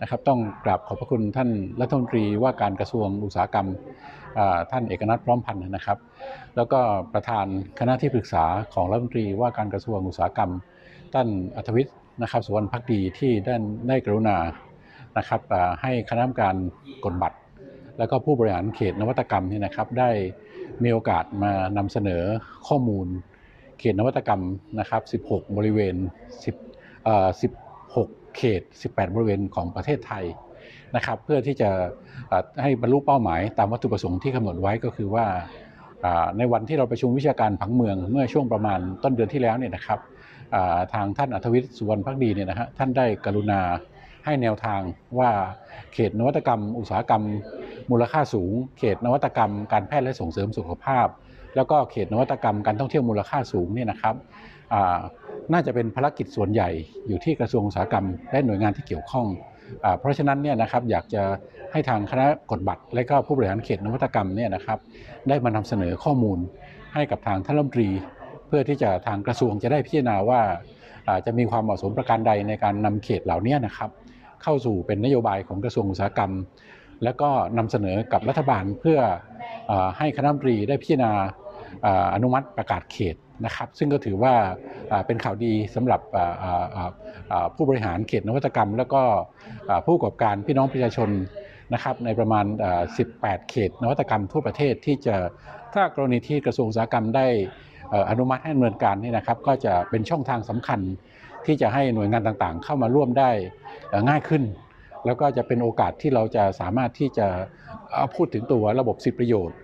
นะครับต้องกราบขอบพระคุณท่านรัฐมนตรีว่าการกระทรวงอุตสาหกรรมท่านเอกนัทพร้อมพันธ์นะครับ แล้วก็ประธานคณะที่ปรึกษาของรัฐมนตรีว่าการกระทรวงอุตสาหกรรมท่านอัธวิทย์นะครับสุวรรณพักดีที่ได้ได้กรุณานะครับให้คณะกรรมการกฎบัตร แล้วก็ผู้บริหารเขตนวัตกรรมเนี่ยนะครับได้มีโอกาสมานำเสนอข้อมูล เขตนวัตกรรมนะครับ 16 บริเวณ 10เอ่อ16 เขต 18 บริเวณของประเทศไทยนะครับ เพื่อที่จะให้บรรลุเป้าหมายตามวัตถุประสงค์ที่กำหนดไว้ก็คือว่าในวันที่เราประชุมวิชาการผังเมืองเมื่อช่วงประมาณต้นเดือนที่แล้วเนี่ยนะครับทางท่านอัธวิทย์สุวรรณพักดีเนี่ยนะฮะท่านได้กรุณาให้แนวทางว่าเขตนวัตกรรม อุตสาหกรรม มูลค่าสูง เขตนวัตกรรม การแพทย์และส่งเสริมสุขภาพ แล้วก็เขตนวัตกรรมการท่องเที่ยวมูลค่าสูงเนี่ยนะครับน่าจะเป็นภารกิจส่วนใหญ่อยู่ที่กระทรวงอุตสาหกรรม และหน่วยงานที่เกี่ยวข้องอเพราะฉะนั้นเนี่ยนะครับอยากจะให้ทางคณะกฎบัตร และก็ผู้บริหารเขตนวัตกรรมเนี่ยนะครับ ได้มานำเสนอข้อมูลให้กับทางท่านรัฐมนตรี เพื่อที่จะทางกระทรวงจะได้พิจารณาว่าจะมีความเหมาะสมประการใดในการนำเขตเหล่านี้นะครับเข้าสู่เป็นนโยบายของกระทรวงอุตสาหกรรม แล้วก็นำเสนอกับรัฐบาลเพื่อ ให้คณะรัฐมนตรีได้พิจารณาอนุมัติประกาศเขตนะครับ ซึ่งก็ถือว่าเป็นข่าวดีสำหรับผู้บริหารเขตนวัตกรรม แล้วก็ผู้ประกอบการพี่น้องประชาชนนะครับในประมาณ 18 เขต นวัตกรรมทั่วประเทศที่จะถ้ากรณีที่กระทรวงอุตสาหกรรมได้อนุมัติให้ดำเนินการนี่นะครับ ก็จะเป็นช่องทางสำคัญที่จะให้หน่วยงานต่างๆ เข้ามาร่วมได้ง่ายขึ้น แล้วก็จะเป็นโอกาสที่เราจะสามารถที่จะพูดถึงตัวระบบสิทธิประโยชน์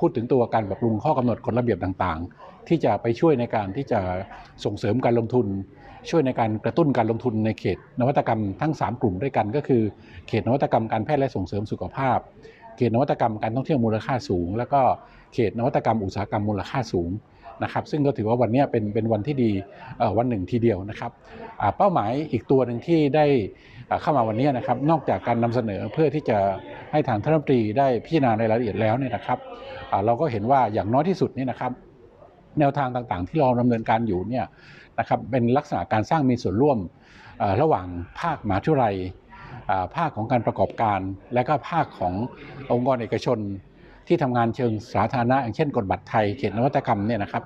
พูดถึงตัวการปรับปรุงข้อกำหนดกฎระเบียบต่างๆ ที่จะไปช่วยในการที่จะส่งเสริมการลงทุน ช่วยในการกระตุ้นการลงทุนในเขต นวัตกรรมทั้ง 3 กลุ่มด้วยกัน ก็คือ เขตนวัตกรรมการแพทย์และส่งเสริมสุขภาพ เขตนวัตกรรมการท่องเที่ยวมูลค่าสูง แล้วก็เขตนวัตกรรมอุตสาหกรรมมูลค่าสูง นะครับซึ่งก็ถือว่าวันนี้เป็นเป็นวันที่ดีวันหนึ่งทีเดียวนะครับเป้าหมายอีกตัวหนึ่งที่ได้เข้ามาวันนี้นะครับนอกจากการนำเสนอเพื่อที่จะให้ทางท่านรัฐมนตรีได้พิจารณาในรายละเอียดแล้วเนี่ยนะครับเราก็เห็นว่าอย่างน้อยที่สุดนี่นะครับแนวทางต่างๆ ที่เราดำเนินการอยู่เนี่ยนะครับเป็นลักษณะการสร้างมีส่วนร่วมระหว่างภาคมหาวิทยาลัยภาคของการประกอบการ และก็ภาคขององค์กรเอกชน ที่ทำงานเชิงสาธารณะอย่างเช่นกฎบัตรไทยเขตนวัตกรรมเนี่ยนะครับ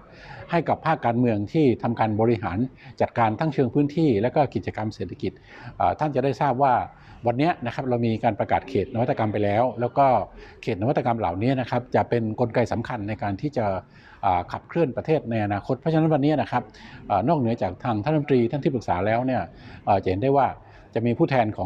ให้กับภาคการเมืองที่ทำการบริหารจัดการทั้งเชิงพื้นที่ และก็กิจกรรมเศรษฐกิจ ท่านจะได้ทราบว่าวันนี้นะครับเรามีการประกาศเขตนวัตกรรมไปแล้ว แล้วก็เขตนวัตกรรมเหล่านี้นะครับจะเป็นนกลไกสำคัญในการที่จะขับเคลื่อนประเทศในอนาคต เพราะฉะนั้นวันนี้นะครับอนอกเหนือจากทางท่านรัฐมนตรีท่านที่ปรึกษาแล้วเนี่ยจะเห็นได้ว่าจะมีผู้แทนของ